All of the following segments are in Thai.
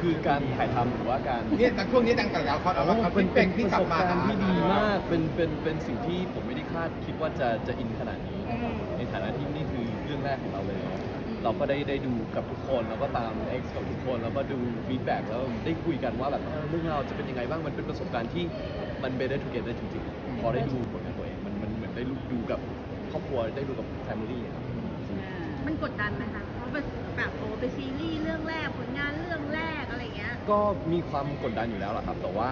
คือการถ่ายทำหรือว่าการ เนี่ยแต่ช่วงนี้ตั้งแต่ละครเอาว่าฟีดแบ็กที่กลับมาประสบการณ์ที่ดีหมาก เป็น เป็น เป็นสิ่งที่ผมไม่ได้คาดคิดว่าจะจะอินขนาดนี้ อืม ในฐานะที่นี่คือเรื่องแรกของเราเลย เราก็ได้ได้ดูกับทุกคน แล้วก็ตาม X กับทุกคน แล้วก็ดูฟีดแบ็กแล้วได้คุยกันว่าแบบเออเรื่องเราวจะเป็นยังไงบ้าง มันเป็นประสบการณ์ที่มัน better together จริงๆ พอได้ดูผลงานตัวเอง มัน มันเหมือนได้ดูกับครอบครัว ได้ดูกับ family อะครับมันกดดันไหมคะ เพราะเป็นแบบโอ้เป็นซีรีส์เรื่องแรกผลงานเรื่องแรกอะไรเงี้ย ก็มีความกดดันอยู่แล้วล่ะครับ แต่ว่า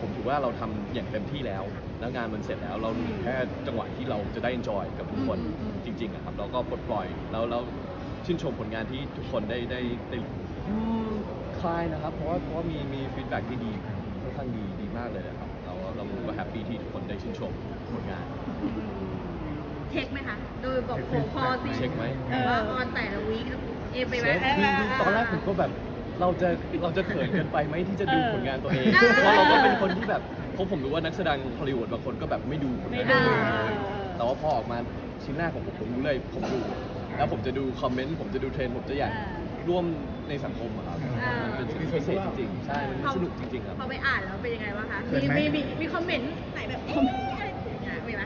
ผมถือว่าเราทำอย่างเต็มที่แล้ว แล้วงานมันเสร็จแล้วเราเหลือแค่จังหวะที่เราจะได้ enjoy กับทุกคนอืมอืม จริงๆอะครับเราก็ปลดปล่อยแล้วแล้วชื่นชมผลงานที่ทุกคนได้ได้ได้อืมคลายนะครับ เพราะว่าเพราะว่ามีมีฟีดแบ็กที่ดีค่อนข้างดีดีมากเลยนะครับเราเราก็แฮปปี้ที่ทุกคนได้ชื่นชมผลงาน เช็คไหมคะ โดยบอกโผคอซีเช็คไหมว่าออนแต่ละวีค เอไปไหมเช็คคือคือตอนแรกผมก็แบบเราจะเราจะเขินเกันไปไหมที่จะดูเออผลงานตัวเอง เออ เพราะเราก็เป็นคนที่แบบเพราะผมรู้ว่านักแสดงฮอลลีวูดบางคนก็แบบไม่ดูผลงานตัวเองเลยแต่ว่าพอออกมาชิ้นแรกของผมผมรู้เลยผมดู แล้วผมจะดูคอมเมนต์ผมจะดูเทรนด์ผมจะอยากร่วมในสังคมอะครับมันเป็นสิ่งที่พิเศษจริงๆใช่มันสนุกจริงๆครับ พอไปอ่านแล้วเป็นยังไงบ้างคะเขินมีไหมมีมีมีคอมเมนต์ไหนแบบเอ๊ะอะไรอย่างเงี้ยมีไหม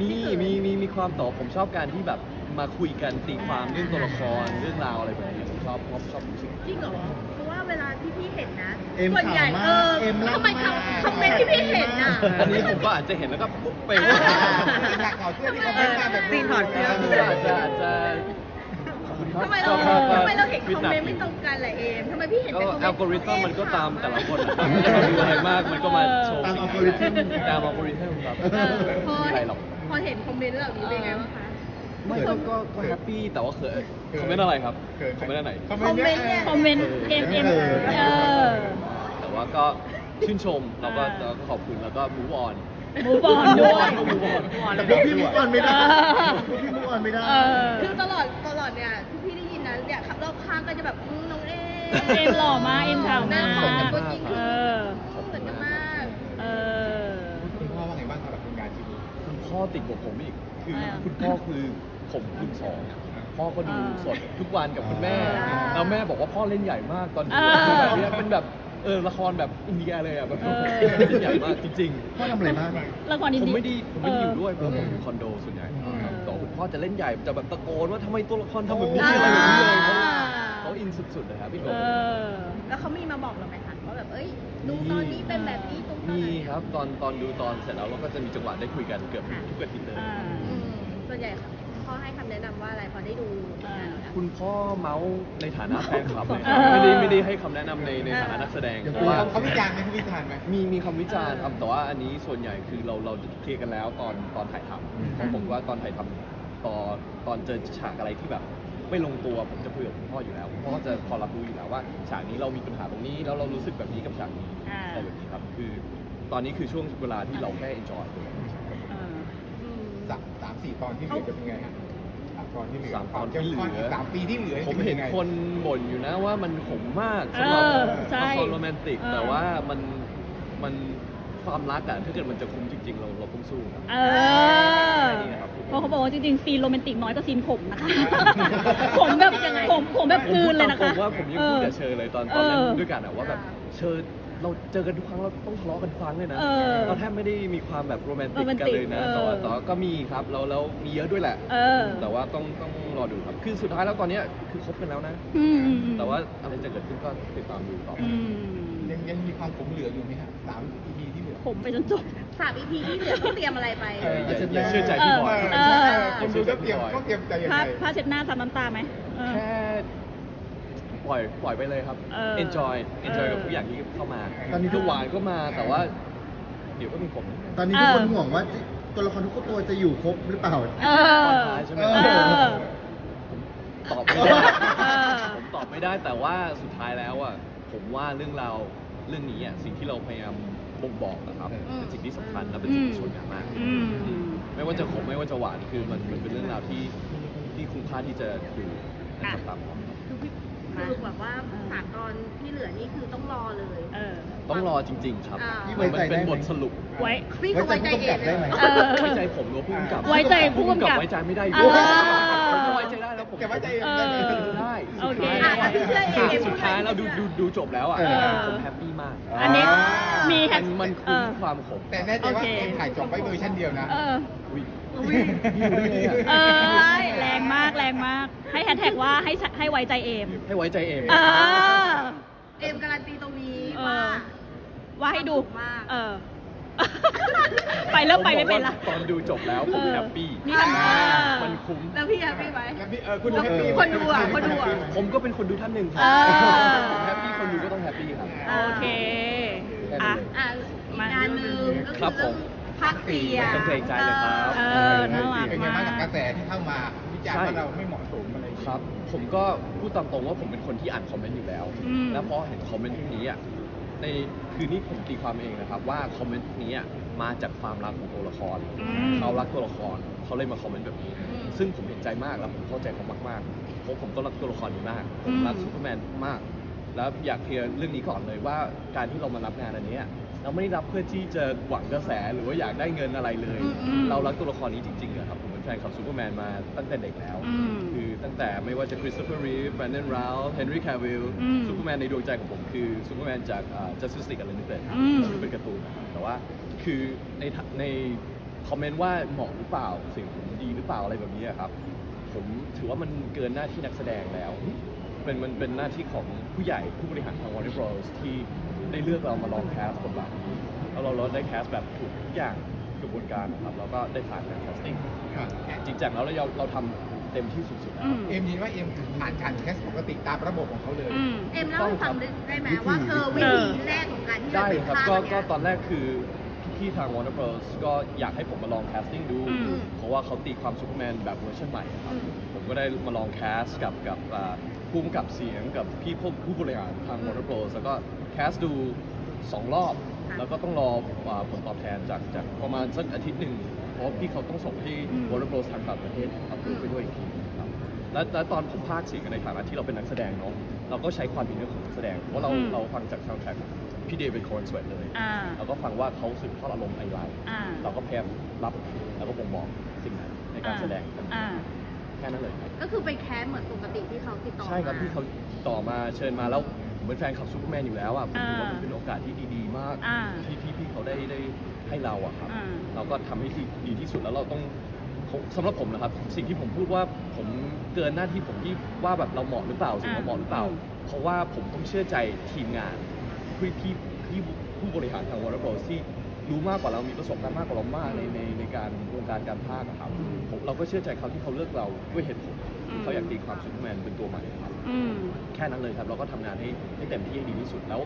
มีมีมีมีความต่อผมชอบการที่แบบ มาคุยกันตีความเรื่องตัวละครเรื่องราวอะไรแบบนี้ผมชอบชอบชอบรู้สึกจริงเหรอเพราะว่าเวลาที่พี่เห็นนะเอ็มส่วนใหญ่ข่าวมากเออเอ็มลั่นทำไมมาก คอมเมนต์ที่พี่เห็นน่ะ อันนี้ผมก็อาจจะเห็นแล้วก็ปุ๊บไปเออฉากถอดเสื้อที่เขาเป็นมาแบบซีนถอดเสื้ออาจจะอาจจะขอบคุณครับทำไมเราชอบคบทำไมเราเห็นฟิคตอมหนักเมนต์ไม่ตรงกันแหละเอมทำไมพี่เห็นก็แต่คอมเมนต์อัลกอริทึมมันก็ตามแต่ละคนนะครับถ้าเราดูอะไรมากมันก็มาโชว์ตามสิ่งอัลกอริทึม ตามอัลกอริทึมครับเออพอไม่มีอะไรหรอก พอเห็นคอมเมนต์เหล่านี้เป็นไงบ้างคะ ไม่ก็ก็ก็แฮปปี้แต่ว่าเขินคอมเมนต์อะไรครับคอมเมนต์อันไหนคอมเมนต์เนี่ยคอมเมนต์เอ็มเอ็มเออแต่ว่าก็ชื่นชมเราก็เราก็ขอบคุณแล้วก็มูฟออนมูฟออนด้วยมูฟออนแต่พวกพี่มุกออนไม่ได้พวกพี่มุกออนไม่ได้ เออ คือตลอดตลอดเนี่ยที่พี่ได้ยินนะเนี่ยขับรอบข้างก็จะแบบอืมน้องเอเอ็มหล่อมากเอ็มขาวหน้ามากของกับตัวจริงเอคืออ เหมือนกันมาก เออ คุณพ่อว่าไงบ้างสำหรับคุณงานชิ้นนี้คุณพ่อติดกว่าผมอีก คืออ่าคุณพ่อคือผมคุณสองอะพ่อก็ดูอ่าสดทุกวันกับคุณแม่อ่าแล้วแม่บอกว่าพ่อเล่นใหญ่มากตอนดูอ่าคือแบบเนี้ยเป็นแบบเออละครแบบอินเดียเลยอะแบบเออเล่นใหญ่มากจริงพ่อทำอะไรบ้างละครๆอินผมดี้ไม่ไดีผมไม่ได้อยู่ด้วยเพราะเออผมอยู่คอนโดส่วนใหญ่เออแต่ว่าคุณพ่อจะเล่นใหญ่จะแบบตะโกนว่าทำไมตัวละครทำแบบนี้อ่าอะไรแบบนี้เลยเขาเขาอินสุดๆเลยครับพี่โกเออ แล้วเขามีมาบอกเราไหมคะว่าแบบเอ้ยดูตอนนี้เป็นแบบนี้ตรงตอนมีไหนครับตอนตอนดูตอนเสร็จแล้วเราก็จะมีจังหวะได้คุยกันเกือบทุกอาทิตย์เลย อ่าอืม ส่วนใหญ่พ่อให้คำแนะนำว่าอะไรพอได้ดูผลงานแล้ว คุณพ่อเมาส์ในฐานะแฟนคลับเลยเออไม่ได้ไม่ได้ให้คำแนะนำในในฐานะนักแสดงเดี๋ยวเพคุณราะว่า เขาวิจารณ์ไหมเขาวิจารณ์ไหม มีมีคำวิจารณ์ครับแต่ว่าอันนี้ส่วนใหญ่คือเราเราเคลียร์กันแล้วตอนตอนถ่ายทำเพราะผมว่าตอนถ่ายทำตอนตอนเจอฉากอะไรที่แบบ ไม่ลงตัวผมจะคุยกับคุณพ่ออยู่แล้วคุณพ่อก็จะพอรับรู้อยู่แล้วว่าฉากนี้เรามีปัญหาตรงนี้แล้วเรารู้สึกแบบนี้กับฉากนี้อ่า อะไรแบบนี้ครับคือ ตอนนี้คือช่วงเวลาที่เราแค่ enjoy เอออืม สามสามสี่ตอนที่เหลือจะเป็นไงฮะสามตอนที่เหลือสามตอนที่เหลือ ควมข้มข้นกสามปีที่เหลือผมจะป็เห็นยังไง คนบ่นอยู่นะว่ามันขมมากสำหรับเออใช่ละครโรแมนติก เออ แต่ว่ามันมันความรักอะถ้าเกิดมันจะคุ้มจริง ๆ เราเราต้องสู้ครับเออนี่นะครับเพราะเขาบอกว่าจริงๆซีนโรแมนติกน้อยกว่าซีนขมนะคะ ขมแบบขมขมแบบกลืนเลยนะผคะมว่าผมยังพูดกับเชอเลยตอนตเออนอเล่นด้วยกันอะว่าแบบเชอ เราเจอกันทุกครั้งเราต้องทะเลาะกันทุกครั้งเลยนะเออเราแทบไม่ได้มีความแบบโรแมนติกโรแมนกันติกเลยนะเออแต่ว่าแต่ว่าก็มีครับแล้วแล้วมีเยอะด้วยแหละเออ แต่ว่าต้องต้องรอดูครับ คือสุดท้ายแล้วตอนเนี้ยคือคบกันแล้วนะ อืมอืมแต่ว่าอะไรจะเกิดขึ้นก็ติดตามดูต่อไป อืมยังยังมีความขมเหลืออยู่ไหมฮะสาม EP ที่เหลือขมไปจนจบ สาม EP ที่เหลือต้องเตรียมอะไรไป เออ อย่าอย่าเชื่อใจพี่บอย เออ คนดูก็เตรียมก็เตรียมใจยังผ้าไงผ้าเช็ดหน้าซับน้ำตาไหมเออ แค่ ปล่อยปล่อยไปเลยครับ เออ enjoy enjoy เออกับทุกอย่างที่เข้ามาตอนนี้ทุก หวานก็มาแต่ว่า เดี๋ยวก็มีผมตอนนี้ทุกคนห่วงว่าตัวละครทุกตัวจะอยู่ครบหรือเปล่า เอตอนอท้ายใช่ไหมเอเออ ตอบไม่ได้เออ ผมตอบไม่ได้แต่ว่าสุดท้ายแล้วอะผมว่าเรื่องราวเรื่องนี้อะสิ่งที่เราพยายามบ่งบอกนะครับอืมเป็นสิ่งที่สำคัญและเป็นสิ่งที่สวยงามมาก อืม ไม่ว่าจะขมไม่ว่าจะหวานคือมันมันเป็นเรื่องราวที่ที่คุ้มค่าที่จะดูนะครับตามผมคือพี่ คือแบบว่าสามตอนที่เหลือนี่คือต้องรอเลย เออ ต้องรอจริง ๆ ครับอ่ามันมันเป็นบทสรุปไว้ พี่เขาไว้ใจเองไว้ใจผู้กำกับได้ไหมเออ ไว้ใจผมหรือว่าผู้กำกับไว้ใจผู้กำกับไว้ใจไม่ได้อยู่เออ ผมก็ไว้ว้ใจได้แล้วผมแกไว้ใจเออได้โอเคอะเชื่อเองสุดท้ายเราดูดูดูจบแล้วอะเออ ผมแฮปปี้มากอันนี้อ่ามีมีแฮมันชมันเอคุ้มอ ความขมแต่แน่ใจว่าโอเคเอ็มถ่ายจบไว้เวอร์ชันเดียวนะ เออ อุ๊ยอุ๊ย เออแรงมากแรงมาก ให้แฮชแท็กว่าให้ให้ไว้ใจเอมให้ไว้ใจเองเออ เอมการันตีตรงนี้เออว่าว่าให้ดูมากเออ ไปเริ่มไปไม่เป็นละ ตอนดูจบแล้วผมเออแฮปปี้มีคำเออมันคุ้ม แล้วพี่แฮปปี้ไหม แล้วพี่เออคุณดูแฮปปี้คนดูอะคนดูอะผมก็เป็นคนดูท่านหนึ่งครัเออผมแฮปปี้คนดูก็ต้องแฮปปี้ครับ โอเค อะ อะอีกงานหนึ่งก็ครับคือผมเรื่อง ภาคเสียงต้องเกรงใจเลยครับ เออน่ารักเป็นไงมาบ้างกับกระกแสที่เข้ามาวิจารณ์ว่าเราไม่เหมาะสมอะไรอย่างคเงี้ยรับ ผมก็พูดตามตรงว่าผมเป็นคนที่อ่านคอมเมนต์อยู่แล้ว อืม แล้วพอเห็นคอมเมนต์พวกนี้อะ ในคือนี่ผมตีความเองนะครับ ว่าคอมเมนต์พวกนี้อะมาจากความรักของตัวละคร อืม เขารักตัวละครเขาเลยมาคอมเมนต์แบบนี้ซึ่งผมเห็นใจมากแล้วผมเข้าใจเขามากๆเพราะผมก็รักตัวละครนี้มากผมรักอืมซูเปอร์แมนมาก แล้วอยากเคลียร์เรื่องนี้ก่อนเลยว่าการที่เรามารับงานอันเนี้ย เราไม่ได้รับเพื่อที่จะหวังกระแสหรือว่าอยากได้เงินอะไรเลยอืมอืมเรารักตัวละครนี้จริงๆอะครับผมเป็นแฟนคลับซูเปอร์แมนมาตั้งแต่เด็กแล้ว อืมคือตั้งแต่ไม่ว่าจะคริสโตเฟอร์รีฟแบรนดอนราลเฮนรี่คาวิลอืมซูเปอร์แมนในดวงใจของผมคือซูเปอร์แมนจากจัสติสติกอะไรนี่เป็นอืม เป็นการ์ตูนนะครับแต่ว่าคือในทะในคอมเมนต์ว่าเหมาะหรือเปล่าสิ่งผมดีหรือเปล่าอะไรแบบนี้อะครับ ผมถือว่ามันเกินหน้าที่นักแสดงแล้ว เป็นมันเป็นหน้าที่ของผู้ใหญ่ผู้บริหารทาง Warner Bros ที่ ได้เลือกเรามาลองแคสบทบาทนี้แล้วเราเราได้แคสแบบถูกทุกอย่างกระบวนการนะครับแล้วก็ได้ผ่านการแคสติ้งครับจริงจังแล้วเราเราทำเต็มที่สุดๆแล้ว อืม เอ็มยินว่าเอ็มผ่านการแคสปกติตามระบบของเขาเลย อืม เอ็มเล่าให้ฟังได้ไหมว่าเออวิธีแรกของการที่ได้เราเลเป็ยนครับภาคก็เนี่ก็ยตอนแรกคือพี่ๆทาง Warner Bros ก็อยากให้ผมมาลองแคสติ้งดู อืม เพราะว่าเขาตีความซูเปอร์แมนแบบเวอร์ชันใหม่ครับผม ก็ได้มาลองแคสกับกับอ่าผู้กำกับเสียงกับพี่ผู้ผู้บริหารทาง Warner Bros แล้วก็แคสดู 2 รอบค่ะแล้วก็ต้องรออาผลตอบแทนจากจากประมาณสักอาทิตย์หนึ่งเพราะพี่เขาต้องส่งให้อืม Warner Bros ทางต่างประเทศอัพรูปไปด้วยอีกทีครับแล้วแล้วตอนผมพากย์เสียงในฐานะที่เราเป็นนักแสดงเนาะเราก็ใช้ความเป็นเรื่องของนักแสดงเพราะเราอืมเราฟังจากซาวด์แทร็กพี่เดวิดคอนสเวตเลยอ่าเราก็ฟังว่าเขาสื่อทอดอารมณ์อะไรอ่าเราก็พยายามรับแล้วก็บ่งบอกสิ่งนั้นในการแสดงอ่าแค่นั้นเลยครับก็คือไปแคสเหมือนปกติที่เขาติดต่อใช่ครับมาที่เขาต่อมาเชิญมาแล้วผมเป็นแฟนคลับซูเปอร์แมนอยู่แล้วอะผมถือว่าอ่ามันเป็นโอกาสที่ดีๆมากอ่าที่ที่พี่เขาได้ได้ให้เราอะครับอ่า เราก็ทำให้ที่ดีที่สุดแล้วเราต้องผมสำหรับผมนะครับ สิ่งที่ผมพูดว่าผมเกินหน้าที่ผมที่ว่าแบบเราเหมาะหรือเปล่าสิ่งเราเหมาะหรือเปล่าอืมเพราะว่าผมต้องเชื่อใจทีมงานพี่พี่พี่ผู้บริหารทางวอร์เรอร์ที่ รู้มากกว่าเรามีประสบการณ์มากกว่าเรามากในในในการวงการการพากย์อะครับผมเราก็เชื่อใจเขาที่เขาเลือกเราด้วยเหตุผลที่เขาอยากตีความซูเปอร์แมนเป็นตัวใหม่ครับอืมแค่นั้นเลยครับเราก็ทำงานให้ให้เต็มที่ให้ดีที่สุดแล้ว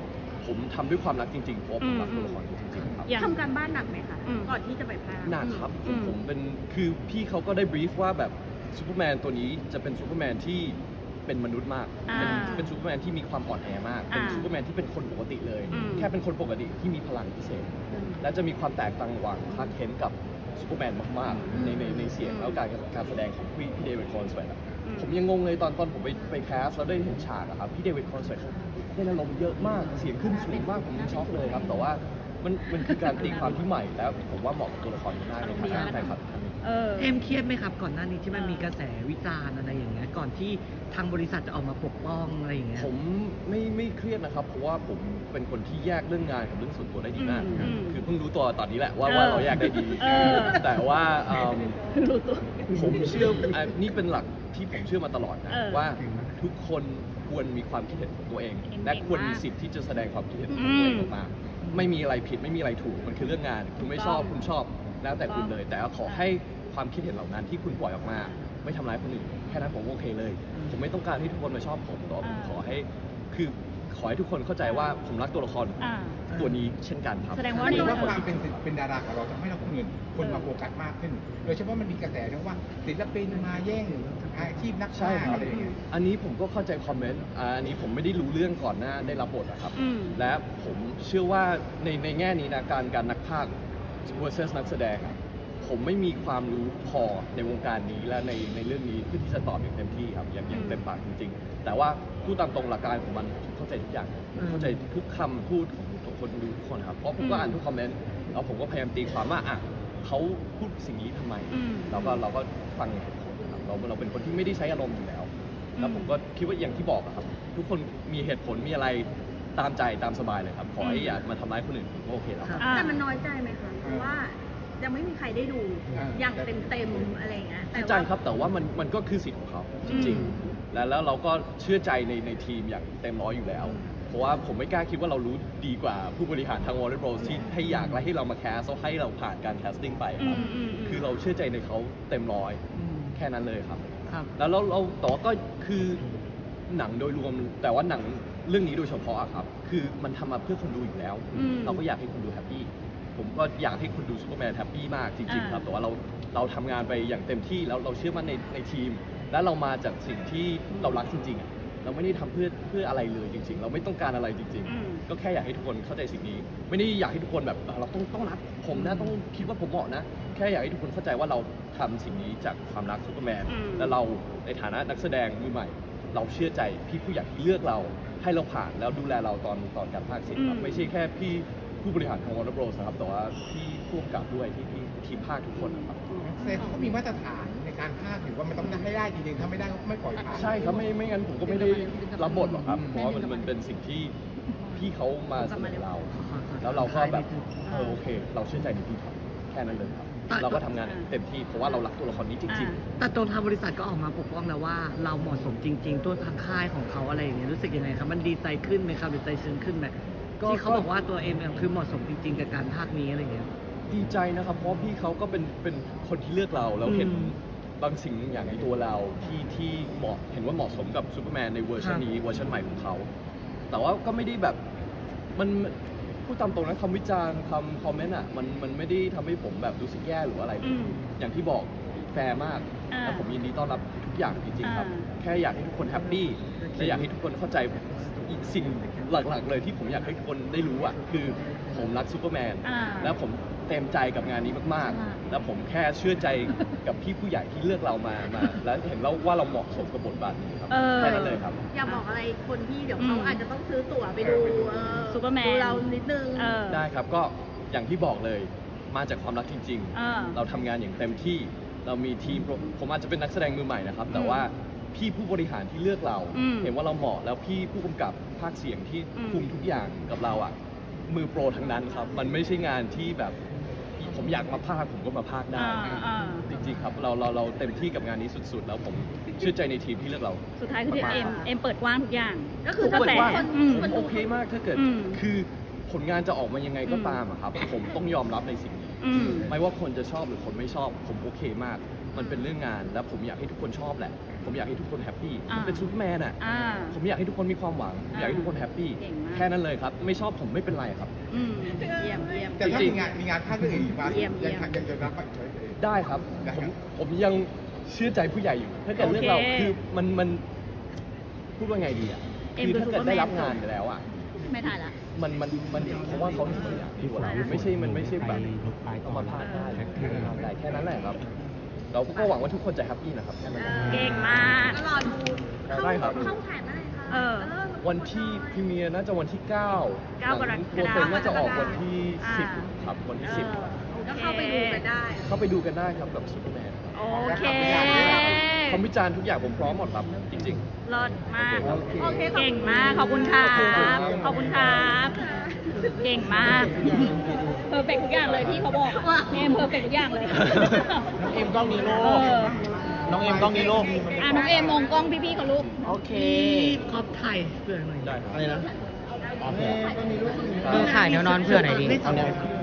ผมทำด้วยความรักจริงๆเพราะผมรักตัวละครนี้จริงๆครับอย่างทำการบ้านหนักไหมคะอืมก่อนที่จะไปพากหนักครับผอืมมผมเป็นคือพี่เขาก็ได้บรีฟว่าแบบซูเปอร์แมนตัวนี้จะเป็นซูเปอร์แมนที่เป็นมนุษย์มากอ่าเป็นเป็นซูเปอร์แมนที่มีความอ่อนแอมาก เป็นอ่าซูเปอร์แมนที่เป็นคนปกติเลยอืมแค่เป็นคนปกติที่มีพลังพิเศษ และจะมีความแตกต่างระหว่างคลาร์กเคนต์กับซูเปอร์แมนมากๆ ในในในเสียงแล้วการการแสดงของพี่พี่เดวิดคอนสเวตอะอืมผมยังงงเลยตอนตอนผมไปไปแคสแล้วได้เห็นฉากอะครับพี่เดวิดคอนสเวตเขาเล่นอารมณ์เยอะมากเสียงขึ้นสูงมากผมยังช็อกเลยครับ แต่ว่ามันมันคือการตีความที่ใหม่แล้วผมว่าเหมาะกับตัวละครนี้มากในฐานะแฟนคลับท่านหนึ่งเออ เอ็มเครียดไหมครับก่อนหน้านี้ที่มันเออมีกระแสวิจารณ์อะไรอย่างเงี้ย ก่อนที่ทางบริษัทจะออกมาปกป้องอะไรอย่างเงี้ย ผมไม่ไม่เครียดนะครับ เพราะว่าผมเป็นคนที่แยกเรื่องงานกับเรื่องส่วนตัวได้ดีมากอืมอืมคือเพิ่งรู้ตัวตอนนี้แหละว่าเออว่าเราแยกได้ดี เออ แต่ว่าเอิ่มรู้ตัว ผมเชื่ออันนี่เป็นหลักที่ผมเชื่อมาตลอดนะ เออว่าทุกคนควรมีความคิดเห็นของตัวเอง เห็นและเก่งควรมีมากสิทธิ์ที่จะแสดงความคิดเห็นของตัวเองอืมออกมา ไม่มีอะไรผิดไม่มีอะไรถูก มันคือเรื่องงาน คุณไม่ชอบถูกต้องคุณชอบแล้วแต่คุณเลย แต่ขอให้ความคิดเห็นเหล่านั้นที่คุณปล่อยออกมา ไม่ทำร้ายคนอื่นแค่นั้นผมโอเคเลย ผมไม่ต้องการให้ทุกคนมาชอบผมแต่ว่าผมอ่าขอให้คือขอให้ทุกคนเข้าใจว่าผมรักตัวละครอ่า ตัวนี้เช่นกันครับ แสดงว่าหรือนี่ว่าความเป็นศิลป์เป็นดาราของเราทำให้เราคนอื่นคนมาโฟกัสมากขึ้น โดยเฉพาะมันมีกระแสทั้งว่าศิลปินมาแย่งอาชีพนักใช่พากครับ อะไรอย่างเงี้ย อันนี้ผมก็เข้าใจคอมเมนต์อ่าอันนี้ผมไม่ได้รู้เรื่องก่อนหน้าได้รับบทอะครับ อืม และผมเชื่อว่าในในแง่นี้นะการการนักพากย์ versus นักแสดงอะ ผมไม่มีความรู้พอในวงการนี้และในในเรื่องนี้เพื่อที่จะตอบอย่างเต็มที่ครับอย่างอย่างเต็มปากจริง ๆ แต่ว่าพูดตามตรงหลักการของมันผมเข้าใจทุกอย่างผมเข้าใจทุกคำพูดของของคนดูทุกคนครับเพราะผมก็อ่านทุกคอมเมนต์แล้วผมก็พยายามตีความว่าอะเขาพูดสิ่งนี้ทำไม อืม เราก็เราก็ฟังเหตุผลครับเราเราเป็นคนที่ไม่ได้ใช้อารมณ์อยู่แล้ว แล้วผมก็คิดว่าอย่างที่บอกอะครับ ทุกคนมีเหตุผลมีอะไรตามใจตามสบายเลยครับ ขอให้อย่ามาทำร้ายคนอื่นผมก็โอเคแล้วครับอ่าแต่มันน้อยใจไหมคะเพราะว่า ยังไม่มีใครได้ดูอ่า อย่างเต็มเต็มๆอะไรอย่างเงี้ยแต่เข้าใจว่า ครับแต่ว่ามันมันก็คือสิทธิ์ของเขาจริง อืม ๆ แล้วแล้วเราก็เชื่อใจในในทีมอย่างเต็มร้อยอยู่แล้ว เพราะว่าผมไม่กล้าคิดว่าเรารู้ดีกว่าผู้บริหารทาง Warner Bros ที่ให้อยากและให้เรามาแคสแล้วให้เราผ่านการแคสติ้งไปอืครับมอืมม คือเราเชื่อใจในเขาเต็มร้อยอืมแค่นั้นเลยครับ ครับ แล้วเราเราแต่ว่าก็คือหนังโดยรวมแต่ว่าหนังเรื่องนี้โดยเฉพาะอะครับ คือมันทำมาเพื่อคนดูอยู่แล้ว อืม เราก็อยากให้คนดูแฮปปี้ ผมก็อยากให้คนดูซูเปอร์แมนแฮปปี้มากจริง ๆ ครับอ่าแต่ว่าเราเราทำงานไปอย่างเต็มที่แล้วเราเชื่อมั่นในในทีม และเรามาจากสิ่งที่เรารักจริงๆอะเราไม่ได้ทำเพื่อเพื่ออะไรเลยจริง ๆ เราไม่ต้องการอะไรจริง อืม ๆ ก็แค่อยากให้ทุกคนเข้าใจสิ่งนี้ ไม่ได้อยากให้ทุกคนแบบเอ่อเราต้องต้องรักผมนะต้องคิดว่าผมเหมาะนะ แค่อยากให้ทุกคนเข้าใจว่าเราทำสิ่งนี้จากความรักซูเปอร์แมนอืม และเราในฐานะนักแสดงมือใหม่ เราเชื่อใจพี่ผู้ใหญ่ที่เลือกเราให้เราผ่านแล้วดูแลเราตอนตอนการพากย์เสียงครับอืมไม่ใช่แค่พี่ ผู้บริหารของ Warner Bros นะครับแต่ว่าพี่ผู้กำกับด้วยที่ที่ทีมภาคทุกคนนะครับแสดงว่าเขามีมาตรฐานในการพากย์อยู่ว่ามันต้องได้ให้ได้จริงๆถ้าไม่ได้ก็ไม่ปล่อยผ่านใช่ครับไม่ไม่งั้นผมก็ไม่ได้รับบทหรอกครับเพราะว่ามันมันเป็นสิ่งที่พี่เขามาเสนอเรา แล้วเราก็แบบเออโอเค เราเชื่อใจในพี่ครับแค่นั้นเลยครับ เราก็ทำงานเต็มที่เพราะว่าเรารักตัวละครนี้จริง ๆ แต่ตัวทางบริษัทก็ออกมาปกป้องแล้วว่า เราเหมาะสมจริง ๆ ตัวทางค่ายของเขาอะไรอย่างเงี้ยรู้สึกยังไงครับมันดีใจขึ้นไหมครับหรือใจชื้นขึ้นไหม ก็ที่เขาบอกว่าตัวเอ็มคือเหมาะสมจริงๆกับการภาคนี้อะไรอย่างเงี้ย ดีใจนะครับ เพราะพี่เขาก็เป็นเป็นคนที่เลือกเราแล้วเห็นอืมบางสิ่งบางอย่างในตัวเราที่ที่เหมาะเห็นว่าเหมาะสมกับซูเปอร์แมนในเวอร์ชันครับ นี้เวอร์ชันใหม่ของเขา แต่ว่าก็ไม่ได้แบบมันพูดตามตรงนะคำวิจารณ์คำคอมเมนต์อะมันมันไม่ได้ทำให้ผมแบบรู้สึกแย่หรืออะไร อืม อย่างที่บอก แฟร์มากอ่า และผมยินดีต้อนรับทุกอย่างจริงๆครับอ่าแค่อยากให้ทุกคนแฮปปี้และอยากให้ทุกคนเข้าใจอีกสิ่งหลักๆ เลยที่ผมอยากให้ทุกคนได้รู้อะคือผมรักซูเปอร์แมน อ่า แล้วผมเต็มใจกับงานนี้มาก อ่า ๆ แล้วผมแค่เชื่อใจกับพี่ผู้ใหญ่ที่เลือกเรามามา แล้วเห็นแล้วว่าเราเหมาะสมกับบทบาทนี้ครับเออ แค่นั้นเลยครับ อยากบอกอะไรคนที่เดี๋ยวอืมเขาอาจจะต้องซื้อตั๋วไปดูเออซูเปอร์แมน ดูเรานิดนึง เออได้ครับก็อย่างที่บอกเลยมาจากความรักจริง เออ ๆ เราทำงานอย่างเต็มที่ เรามีทีมผมอาจจะเป็นนักแสดงมือใหม่นะครับ แต่ว่าพี่ผู้บริหารที่เลือกเรา อืมเห็นว่าเราเหมาะแล้วพี่ผู้กำกับภาคเสียงที่อืม คุมทุกอย่างกับเราอะมือโปรทั้งนั้นครับ มันไม่ใช่งานที่แบบผมอยากมาภาคผมก็มาภาคได้ อ่าอ่าจริงๆครับเราเราเราเต็มที่กับงานนี้สุดๆ แล้วผมเชื่อใจในทีมที่เลือกเรา สุดท้ายคือมากๆเอ็มเอ็มเปิดกว้างทุกอย่าง ก็คือทุถ้ากระแสว่าคนอืมคนโอดูเคมากถ้าเกิดอืม คือ ผลงานจะออกมายังไงก็อืมตามอะครับ ผมต้องยอมรับในสิ่งนี้ อืม ไม่ว่าคนจะชอบหรือคนไม่ชอบผมโอเคมาก มันเป็นเรื่องงานแล้วผมอยากให้ทุกคนชอบแหละ ผมอยากให้ทุกคนแฮปปี้อ่ามันเป็นซูเปอร์แมนอะอ่า ผมอยากให้ทุกคนมีความหวังอ่าอยากให้ทุกคนแฮปปี้เก่งมาก แค่นั้นเลยครับ ไม่ชอบผมไม่เป็นไรครับ อืมเยี่ยมเยี่ยม แต่ถ้าจริมีงๆงานมีงานภาคเรื่องอื่นอีกมาเยี่ยมเยี่ยัยงมยังจะรับไปเฉยได้ครับ ได้ผครัมบ ผมยังเชื่อใจผู้ใหญ่อยู่ ถ้าเกิดโอเคเรื่องเราคือมันมันพูดว่าไงดีอะเอ็มคือคือถ้าเกิดได้รับ Superman งานไปแล้วอะ ไม่ถ่ายละ มันมันมันเพราะว่าเขาทำอย่างดีกว่าเราไม่ใช่มันไม่ใช่แบบเอามาพลาดได้ทำได้แค่นั้นแหละครับ เราก็หวังว่าทุกคนจะแฮปปี้นะครับแค่นั้นเองเก่งมาก ก็รอดูเข้าได้ครับ เข้าถ่ายเมื่อไหร่คะเออ วันที่พรีเมียร์น่าจะวันที่9เก้ากรกฎาคมตัวเต็มน่าจะออกวันที่ อ่า 10 ครับ วันที่เออ10 ก็เข้าไปดูกันได้ เข้าไปดูกันได้ครับกับซูเปอร์แมน โอเค คอมพิจารณ์ทุกอย่างผมพร้อมหมดครับจริง รอดมาก โอเคโอเคขอบคุณเก่งมาก ขอบคุณครับ ขอบคุณครับ เก่งมากเพอร์เฟกทุกอย่างเลยที่เขาบอกอะเอ็มเพอร์เฟกทุกอย่างเลย น้องเอ็มกล้องนี้ลูเอกอน้องเอ็มกล้องนี้ลูกอะน้องเอ็มมองกล้องพี่ๆเขาลูก โอเค ครอบไทยเพื่อนหน่อย ๆได้ครับอะไรนะโอเคเออถ่ายแนวนอนเพื่อนหน่อยดิไม่เอาแนวเ